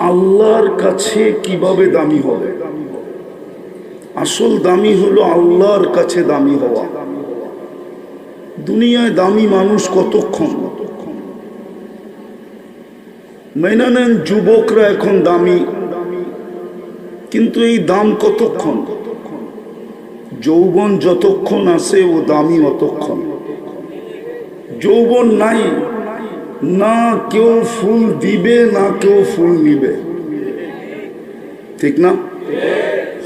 আল্লাহর কাছে কীভাবে দামি হবে? আসল দামি হলো আল্লাহর কাছে দামি হওয়া। দুনিয়ায় দামি মানুষ কতক্ষণ? মেনে নেন, যুবকরা এখন দামি। কিন্তু এই দাম কতক্ষণ? যৌবন যতক্ষণ আসে ও দামি অতক্ষণ। যৌবন নাই না কেউ ফুল দিবে, না কেউ ফুল নিবে। ঠিক না?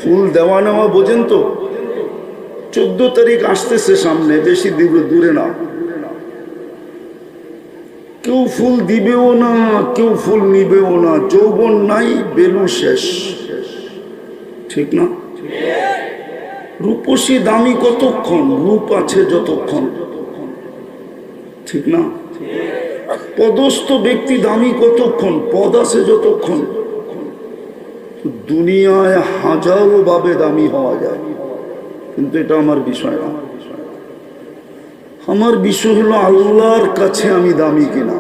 ফুল দেওয়া নেওয়া বোঝেন তো? চোদ্দ তারিখ আসতেছে সামনে, বেশি দূরে দূরে না। কেউ ফুল দিবেও না, কেউ ফুল নিবেও না। যৌবন নাই, বেলু শেষ। ঠিক না? রূপসী দামি কতক্ষণ? রূপ আছে যতক্ষণ। ঠিক না? পদস্থ ব্যক্তি দামি কতক্ষণ? পদ আছে যতক্ষণ। দুনিয়ায় হাজারো ভাবে দামি হওয়া যায়। কিন্তু এটা আমার বিষয় না। আমার বিষয় হলো আল্লাহর কাছে আমি দামি কিনা।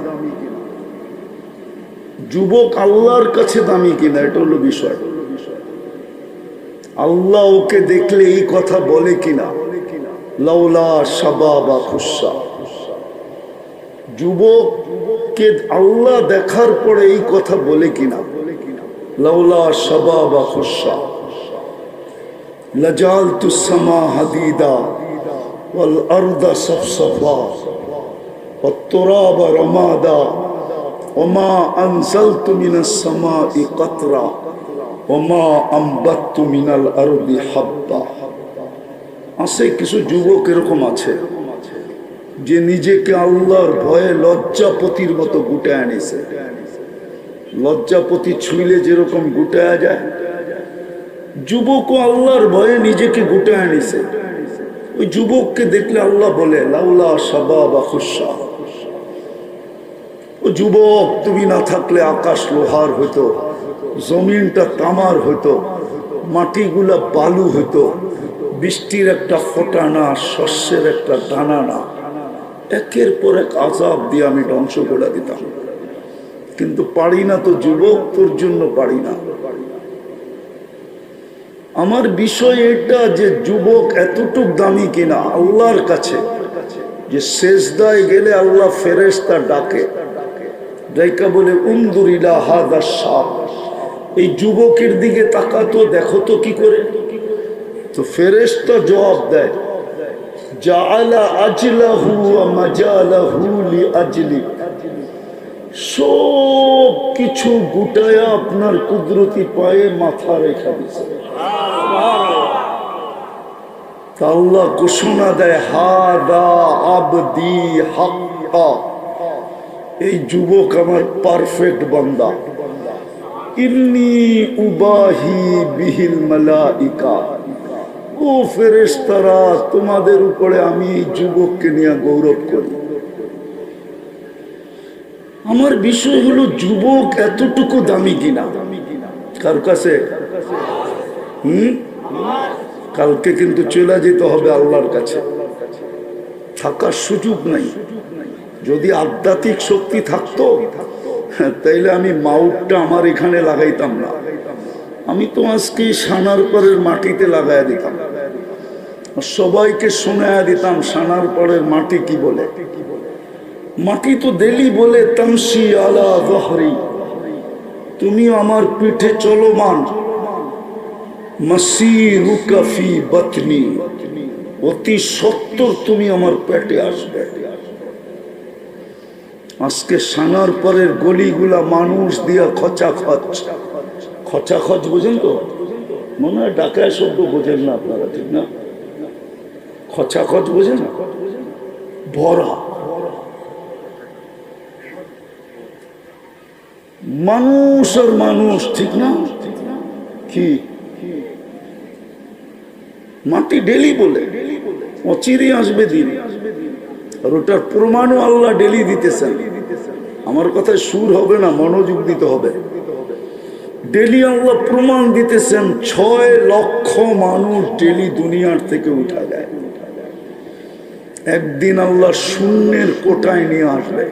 যুবক আল্লাহর কাছে দামি কিনা, এটা হলো বিষয়। আল্লাহ ওকে দেখলে এই কথা বলে কিনা? লাউলা সাবা বা খুসা যুবককে আল্লাহ দেখার পরে এই কথা বলে কিনা লাউলা সাবা বা খুসা লজাল তুসমা হাদিদা والأرض صفصفا والتراب رمادا وما أنزلت من السماء قطرا وما أنبت من الأرض حبا আছে কিছু যুবক এরকম আছে যে নিজেকে আল্লাহর ভয়ে লজ্জাপতির মতো গুটায় আনিছে। লজ্জাপতি ছুঁইলে যেরকম গুটায়া যায়, যুবকও আল্লাহর ভয়ে নিজেকে গুটায় আনিছে। ওই যুবককে দেখলে আল্লাহ বলে, লাউলা সাবা বা খুসা ও যুবক, তুমি না থাকলে আকাশ লোহার হইতো, জমিনটা তামার হইতো, মাটিগুলা বালু হইতো, বৃষ্টির একটা ফোটা না, শস্যের একটা দানা না। একের পর এক আজাব দিয়ে আমি ধ্বংস করে দিতাম। কিন্তু পারি না তো যুবক, তোর জন্য পারি না। আমার বিষয় এটা যে যুবক এতটুক দামি কিনা আল্লাহর কাছে, যে শেষদায় গেলে আল্লাহ ফেরেস্তা ডাকে। ডাইকা বলে উন্দুরিলা হাদা সাপ এই যুবকের দিকে তাকাতো দেখো তো কি করে? তো ফেরেস্তা জবাব দেয় আজলাহু ওয়া মাজালাহু লিআজলি সব কিছু গুটায়া আপনার কুদরতি পায়ে মাথা রেখা দিছে। আল্লাহ ঘোষণা দেয়, হাদা আবদি হাক্কা। এই যুবক আমার পারফেক্ট বান্দা। ইন্নি উবাহি বিহিল মালাইকা। ও ফেরেশতারা, তোমাদের উপরে আমি এই যুবককে নিয়ে গৌরব করি। আমার বিষয় হলো, যুবক এতটুকু দামি কিনা? কার কাছে? হুম? কালকে কিন্তু চলে যেতে হবে আল্লাহর কাছে। থাকার সুযোগ নাই। যদি আধ্যাত্মিক শক্তি থাকতো, তাইলে আমি মাউটটা আমার এখানে লাগাইতাম না। আমি তো আজকে সানার পরের মাটিতে লাগাই দিতাম। সবাইকে শোনায়া দিতাম, সানার পরের মাটি কি বলে? মাটি তো দেলি বলে, তামসি আলা গহরি তুমি আমার পিঠে চলমান। মাসিরুকাফি বতনি। অতি সত্তর তুমি আমার পেটে আসবে। আজকে সানার পরের গলিগুলা মানুষ দিয়া খচা খচ। খচা খচ বুঝেন তো? মনে হয় ডাকায় শব্দ বোঝেন না আপনারা, ঠিক না? খচা খচ বোঝেন? ভরা। মানুষ আর মানুষ, ঠিক না? কি? মাটি ডেলি বলে, অচিরে আসবে দিন। আর ওটার প্রমাণও আল্লাহ ডেলি দিতেছেন। আমার কথায় সুর হবে না, মনোযোগ দিতে হবে। ডেলি আল্লাহ প্রমাণ দিতেছেন, ছয় লক্ষ মানুষ ডেলি দুনিয়ার থেকে উঠা যায়। একদিন আল্লাহ শূন্যের কোটায় নিয়ে আসবে।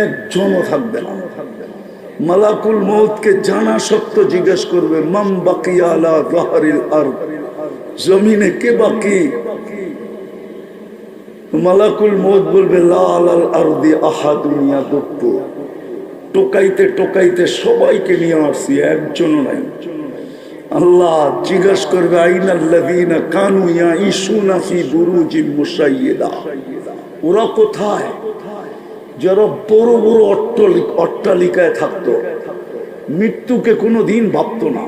একজনও থাকবে না। মালাকুল মৌতকে জানা সত্য জিজ্ঞেস করবে মাম বাকি আলা আর জমিনে কে বাকি? মালাকুল মৌত বলবে লাল আল আরদি আহা দুনিয়া দুঃখ টোকাইতে টোকাইতে সবাইকে নিয়ে আসছি, একজনও নাই। আল্লাহ জিজ্ঞাস করবে আইনাল্লাযীনা কানু ইয়াঈশুনা ফি বুরুজিন ওরা কোথায়? যারা বড় বড় অট্টালিক অট্টালিকায় থাকতো। মৃত্যুকে কোনো দিন ভাবতো না।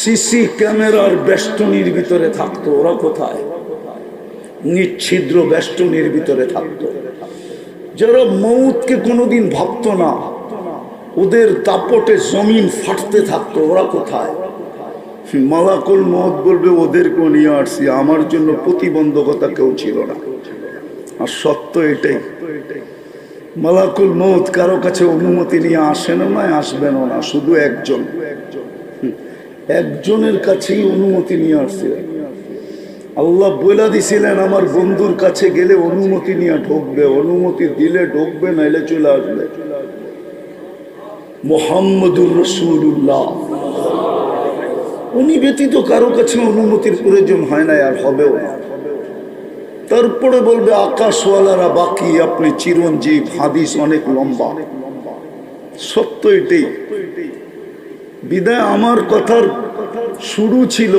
সিসি ক্যামেরার বেষ্টনীর ভিতরে থাকতো। ওরা কোথায়? নিচ্ছিদ্র বেষ্টনীর ভিতরে থাকতো। যারা মৌতকে কোনোদিন ভাবতো না, ওদের দাপটে জমিন ফাটতে থাকতো, ওরা কোথায়? মালাকুল মত বলবে, ওদেরকেও নিয়ে আসছি, আমার জন্য প্রতিবন্ধকতা কেউ ছিল না। আর সত্য এটাই, মালাকুল মৌত কারও কাছে অনুমতি নিয়ে আসেনও না আসবেনও না শুধু একজন। একজনের কাছেই অনুমতি নিয়ে আসছে। আল্লাহ বলে দিছিলেন, আমার বন্ধুর কাছে গেলে অনুমতি নিয়ে ঢুকবে, অনুমতি দিলে ঢুকবে, নাইলে চলে আসবে। মোহাম্মদুর রসুল্লাহ উনি ব্যতীত কারও কাছে অনুমতির প্রয়োজন হয় না আর হবেও না। তারপরে বলবে, আকাশওয়ালারা বাকি, আপনি চিরঞ্জীব, হাদিস অনেক লম্বা। সত্য এটাই। বিদায় আমার কথার শুরু ছিল।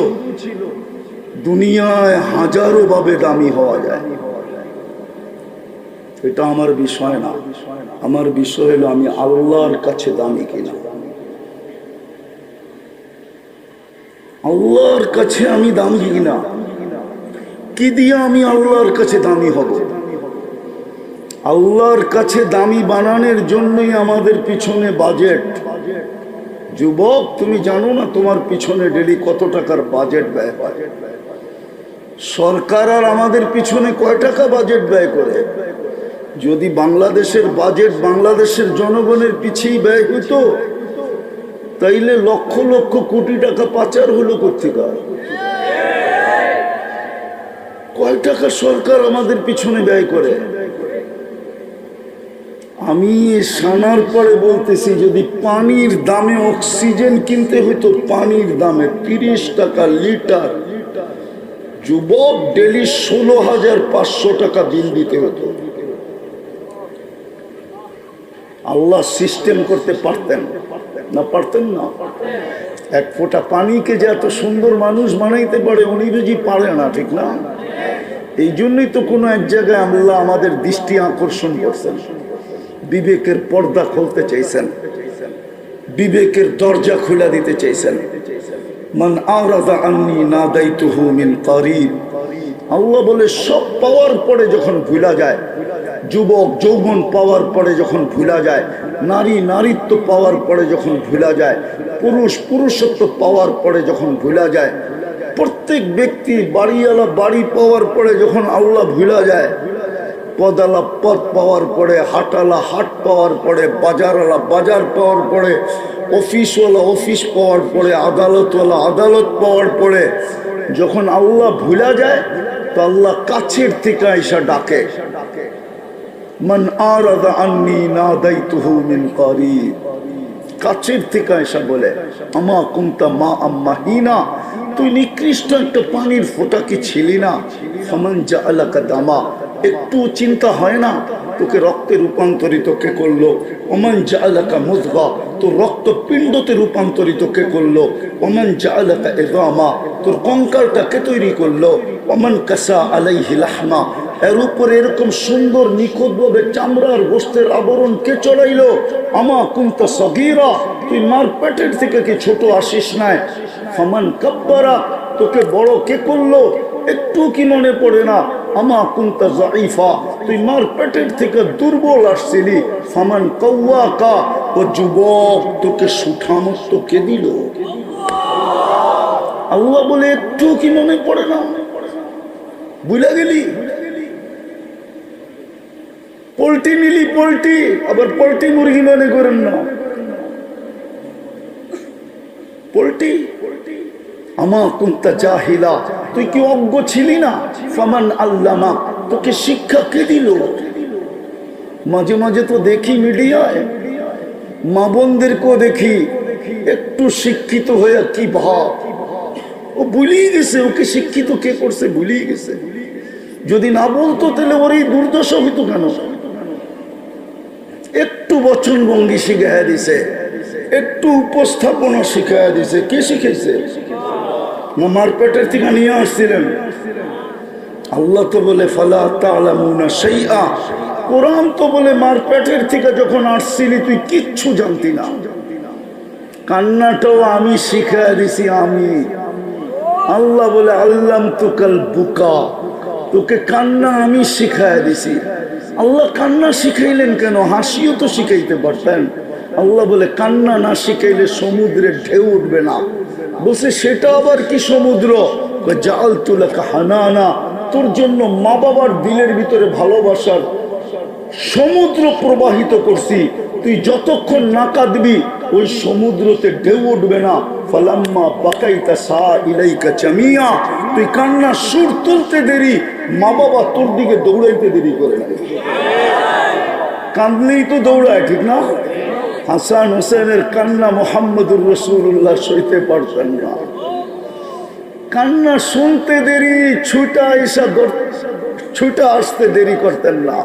দুনিয়ায় হাজারো ভাবে দামি হওয়া যায়। এটা আমার বিষয় না। আমার বিষয় হলো আমি আল্লাহর কাছে দামি কিনা। আল্লাহর কাছে আমি দামি কিনা? কি দিয়ে আমি আল্লাহর কাছে দামি হব? আল্লাহর কাছে দামি বানানোর জন্যই আমাদের পিছনে বাজেট যুবক, তুমি জানো না তোমার পিছনে ডেলি কত টাকার বাজেট ব্যয় হয়? সরকার আর আমাদের পিছনে কয় টাকা বাজেট ব্যয় করে? যদি বাংলাদেশের বাজেট বাংলাদেশের জনগণের পিছিয়ে ব্যয় হতো তাইলে লক্ষ লক্ষ কোটি টাকা পাচার হলো কোথেকে কয় টাকা সরকার আমাদের পিছনে ব্যয় করে? আমি সানার পরে বলতেছি, যদি পানির দামে অক্সিজেন কিনতে হইতো, পানির দামে তিরিশ টাকা লিটার যুবক ডেলি ষোলো হাজার পাঁচশো টাকা বিল দিতে হতো। আল্লাহ সিস্টেম করতে পারতেন। না পারতেন না? এক ফোঁটা পানিকে যে এত সুন্দর মানুষ বানাইতে পারে, উনি বুঝি পারে না, ঠিক না? এই জন্যই তো কোনো এক জায়গায় আল্লাহ আমাদের দৃষ্টি আকর্ষণ করছেন। বিবেকের পর্দা খুলতে চাইছেন। বিবেকের দরজা খুলে দিতে চাইছেন। মান আরাদা আন্নি না দায়িত্বহু মিন কারিব। আল্লাহ বলে, সব পাওয়ার পরে যখন ভুলা যায়, যুবক, যৌবন পাওয়ার পরে যখন ভুলা যায়, নারী, নারীত্ব পাওয়ার পরে যখন ভুলা যায়, পুরুষ, পুরুষত্ব পাওয়ার পরে যখন ভুলা যায়, প্রত্যেক ব্যক্তি বাড়িওয়ালা বাড়ি পাওয়ার পরে যখন আল্লাহ ভুলা যায়, পদালা পদ পাওয়ার পরে, হাটালা হাট পাওয়ার পরে, বাজারওয়ালা বাজার পাওয়ার পরে অফিসওয়ালা অফিস পাওয়ার পরে আদালতওয়ালা আদালত পাওয়ার পরে, যখন আল্লাহ ভুলা যায়, তো আল্লাহ কাছের থেকে এসা ডাকে। মান আরাদা আন্নি না দায়িত্বহু মিন করিব কাছের থেকে এসা বলে, আমা কুমতা মা আম্মা হিনা? তুই নিকৃষ্ট একটা পানির ফোটাকে ছিলি না? সমান যা এলাকা দামা। একটু চিন্তা হয় না। তোকে রক্তে রূপান্তরিত কে করল? ওমান যা এলাকা মুজগা তোর রক্ত পিণ্ডতে রূপান্তরিত কে করল? ওমান যা এলাকা এগামা তোর কঙ্কালটা কে তৈরি করল? ওমান কাসা আলাইহি লাহমা। এর উপরে এরকম সুন্দর নিখুঁতভাবে চামড়ার গোস্তের আবরণ কে চড়াইলো? আমা কুন্তা সগিরা। তুই মার পেটের থেকে কি ছোট আসিস নাই? ফমান কাব্বারা। তোকে বড় কে করল? একটু কি মনে পড়ে না? আমা কুন্তা জাইফা তুই থেকে দুর্বল আসছিলি। ফামান ও যুবক, তোকে দিল? আল্লাহ বলে, একটু কি মনে পড়ে না? বুঝা গেলি? পোল্ট্রি নিলি পোল্ট্রি আবার পোল্ট্রি মুরগি মনে করেন না। পোল্ট্রি আমা কুন্তা জাহিলা, তুই কি অজ্ঞ ছিলি না? ফামান আল্লামা, তোকে শিক্ষা কে দিল? মাঝে মাঝে তো দেখি মিডিয়ায়, মা বোনদেরকেও দেখি, একটু শিক্ষিত হয়ে কি ভাব? ও ভুলিয়ে গেছে, ওকে শিক্ষিত কে করছে ভুলিয়ে গেছে। যদি না বলতো, তাহলে ওর এই দুর্দশা হইতো কেন? একটু বচন ভঙ্গি শিখাইয়া দিছে, একটু উপস্থাপনা শিখাইয়া দিছে। কে শিখেছে না মারপেটের থেকে নিয়ে আসছিলেন। আল্লাহ তো বলে, ফালা তালামুনা সেইয়া কোরআন তো বলে মারপেটের থেকে যখন আসছিলি, তুই কিচ্ছু জানতি না। কান্নাটাও আমি শিখাই দিছি, আমি। আল্লাহ বলে আল্লাম তুকাল বুকা। তোকে কান্না আমি শিখাই দিছি। আল্লাহ কান্না শিখাইলেন কেন? হাসিও তো শিখাইতে পারতেন। আল্লাহ বলে, কান্না না শিখাইলে সমুদ্রের ঢেউ উঠবে না। বলছে, সেটা আবার কি সমুদ্র? জাল তুলাকা হানানা। তোর জন্য মা বাবার দিলের ভিতরে ভালোবাসার সমুদ্র প্রবাহিত করছি। তুই যতক্ষণ না কাঁদবি, ওই সমুদ্রতে ঢেউ উঠবে না। ফালাম্মা বাকাইতা সা ইলাইকা চামিয়া তুই কান্না সুর তুলতে দেরি, মা বাবা তোর দিকে দৌড়াইতে দেরি করে। না কাঁদলেই তো দৌড়ায়, ঠিক না? হাসান হোসেনের কান্না মোহাম্মদুর রসুল্লাহ সইতে পারতেন না। কান্না শুনতে দেরি, ছুটা এসা ছুটা আসতে দেরি করতেন না।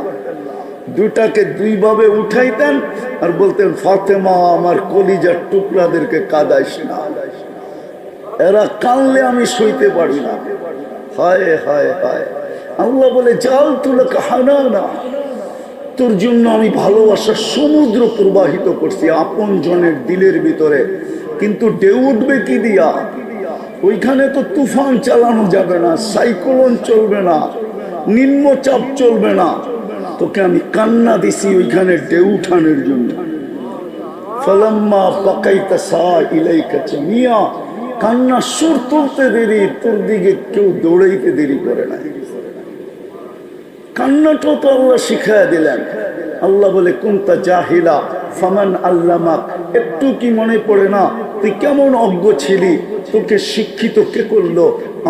দুটাকে দুইভাবে উঠাইতেন আর বলতেন, ফাতেমা, আমার কলিজার টুকরাদেরকে কাদাইস না। এরা কানলে আমি সইতে পারি না। হায় হায় হায়। আল্লাহ বলে জাল তুলে কাহানা না তোর জন্য আমি ভালোবাসার সমুদ্র প্রবাহিত করছি আপন জনের দিলের ভিতরে। কিন্তু ঢেউ উঠবে কি দিয়া? ওইখানে তো তুফান চালানো যাবে না, সাইক্লোন চলবে না, নিম্নচাপ চলবে না। তোকে আমি কান্না দিছি ওইখানে ঢেউ উঠানোর জন্য। ফলাম্মা পাকাইতা সা ইলাইকা কান্না সুর তুলতে দেরি, তোর দিকে কেউ দৌড়াইতে দেরি করে না কান্নাটাও তো আল্লাহ শিখাইয়া দিলেন। আল্লাহ বলে, কুন্তা জাহিলা, ফামান আল্লামাক একটু কি মনে পড়ে না, তুই কেমন অজ্ঞ ছিলি? তোকে শিক্ষিত কে করল?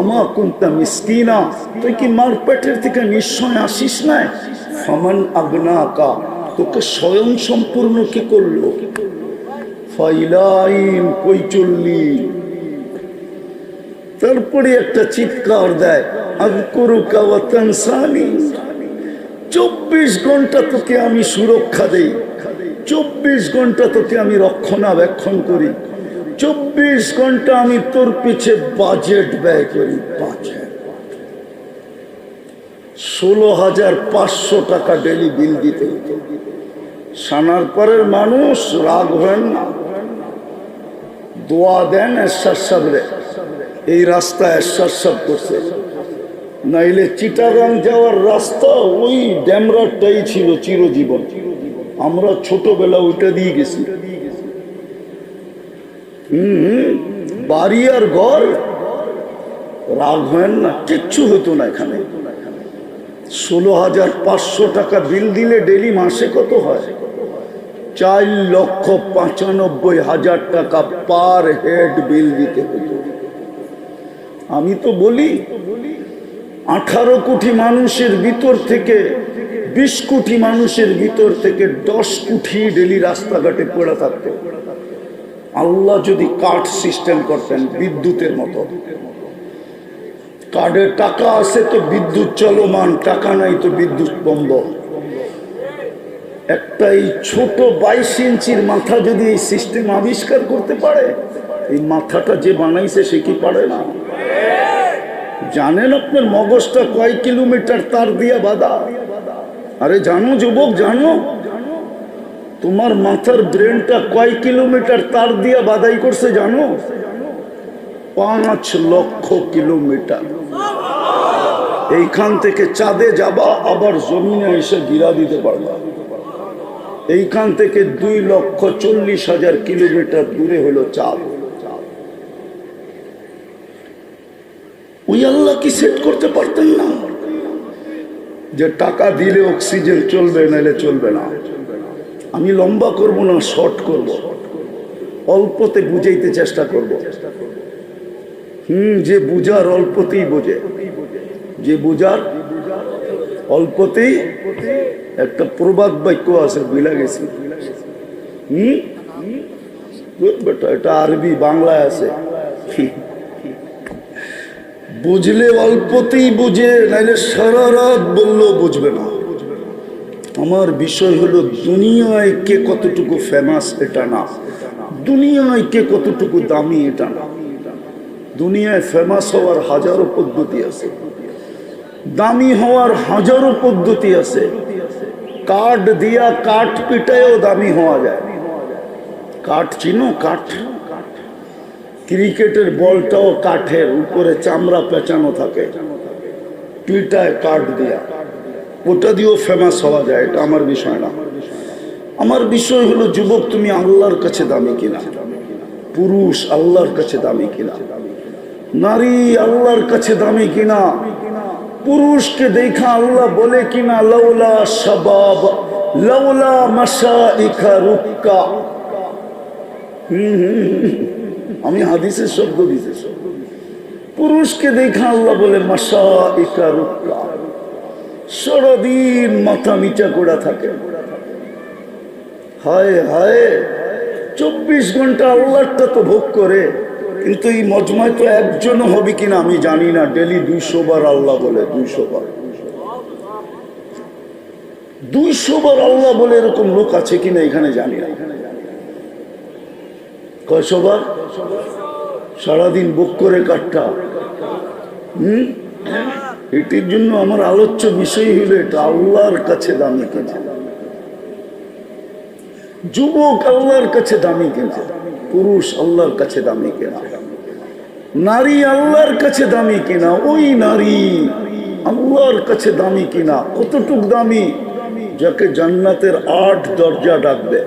আমা কুন্তা মিসকিনা। তুই কি মার থেকে নিশ্চয় আসিস না ফামান আগ্নাকা তোকে স্বয়ং সম্পূর্ণ কে করল? ফাইলাইন কই চললি তারপরে একটা চিৎকার দেয় আজকুরুকা ওয়াতানসানি চব্বিশ ঘণ্টা তোকে আমি সুরক্ষা দেই। চব্বিশ ঘণ্টা তোকে আমি রক্ষণাবেক্ষণ করি। চব্বিশ ঘণ্টা আমি তোর পিছে বাজেট ব্যয় করি। ষোলো হাজার পাঁচশো টাকা ডেলি বিল দিতে সানার পরের মানুষ রাগ হয় না। দোয়া দেন এরশাদ এই রাস্তা এরশাদ করছে। নাইলে চিটাগাং যাওয়ার রাস্তা ওই ড্যামরাটাই ছিল চিরজীবন। আমরা ছোটবেলা ওইটা দিয়ে গেছি। হম বাড়ি আর ঘর, রাগ হয় না, কিচ্ছু হতো না এখানে। ষোলো হাজার পাঁচশো টাকা বিল দিলে ডেলি মাসে কত হয়? চার লক্ষ পঁচানব্বই হাজার টাকা পার হেড বিল দিতে হতো। আমি তো বলি আঠারো কোটি মানুষের ভিতর থেকে, বিশ কোটি মানুষের ভিতর থেকে দশ কোটি ডেলি রাস্তাঘাটে পড়ে থাকতো। আল্লাহ যদি কার্ড সিস্টেম করতেন বিদ্যুতের মতো। কার্ডের টাকা আছে তো বিদ্যুৎ চলমান, টাকা নাই তো বিদ্যুৎ বন্ধ। একটা এই ছোট বাইশ ইঞ্চির মাথা যদি এই সিস্টেম আবিষ্কার করতে পারে, এই মাথাটা যে বানাইছে সে কি পারে না? জানেন আপনার মগজটা কয় কিলোমিটার তার দিয়া বাধা? আরে জানো যুবক, জানো? তোমার মাথার ব্রেনটা কয় কিলোমিটার তার দিয়া বাধাই করছে জানো? পাঁচ লক্ষ কিলোমিটার। এইখান থেকে চাঁদে যাবা, আবার জমিনে এসে গিরা দিতে পারবা। এইখান থেকে দুই লক্ষ চল্লিশ হাজার কিলোমিটার দূরে হলো চাঁদ ওই আল্লাহ কি সেট করতে পারতেন না। যে টাকা দিলে অক্সিজেন চলবে, নাহলে চলবে না। আমি লম্বা করব না, শর্ট করব। অল্পতে বুঝাইতে চেষ্টা করব। হুম, যে বুঝার অল্পতেই বোঝে। যে বুঝার অল্পতেই একটা প্রবাদ বাক্য আছে বিলা গেছি। হম? বেটা, এটা আরবি, বাংলায় আছে। বুঝলে অল্পতেই বুঝে, নাইলে সারা রাত বললেও বুঝবে না। আমার বিষয় হলো, দুনিয়ায় কে কতটুকু ফেমাস এটা না। দুনিয়ায় কে কতটুকু দামি এটা না। দুনিয়ায় ফেমাস হওয়ার হাজারো পদ্ধতি আছে। দামি হওয়ার হাজারো পদ্ধতি আছে। কাঠ দিয়া কাঠ পিটায়ও দামি হওয়া যায়। কাঠ চিনো কাঠ? ক্রিকেটের বলটাও কাঠের উপরে চামড়া পেঁচানো থাকে। পিটায় কাঠ দিয়া। ওটা দিয়েও ফেমাস হওয়া যায় এটা আমার বিষয় না। আমার বিষয় হলো যুবক তুমি আল্লাহর কাছে দামি কিনা? পুরুষ আল্লাহর কাছে দামি কিনা? নারী আল্লাহর কাছে দামি কিনা? পুরুষকে দেখা আল্লাহ বলে কিনা? লৌলা সবাব লৌলা মাসা ইখা রুক্কা হুম, হুম। আমি হাদিসের শব্দ দিতে পুরুষকে দেখা আল্লাহ বলে মাসা ইকা রুক্কা। সারাদিন মাথা নিচা করা থাকে। হায় হায়, চব্বিশ ঘণ্টা আল্লাহটা তো ভোগ করে। কিন্তু এই মজমায় তো একজন হবে কিনা আমি জানি না। ডেলি দুইশো বার আল্লাহ বলে, দুইশো বার। দুইশো বার আল্লাহ বলে এরকম লোক আছে কিনা এখানে জানি না। কয়শো বার সারাদিন বুক করে কাটটা। হুম? এটির জন্য আমার আলোচ্য বিষয় হলো এটা, আল্লাহর কাছে দামি কিনা। যুবক আল্লাহর কাছে দামি কিনা, পুরুষ আল্লাহর কাছে দামি কিনা। নারী আল্লাহর কাছে দামি কিনা, ওই নারী আল্লাহর কাছে দামি কিনা, কতটুক দামি? যাকে জান্নাতের আট দরজা ডাকবে।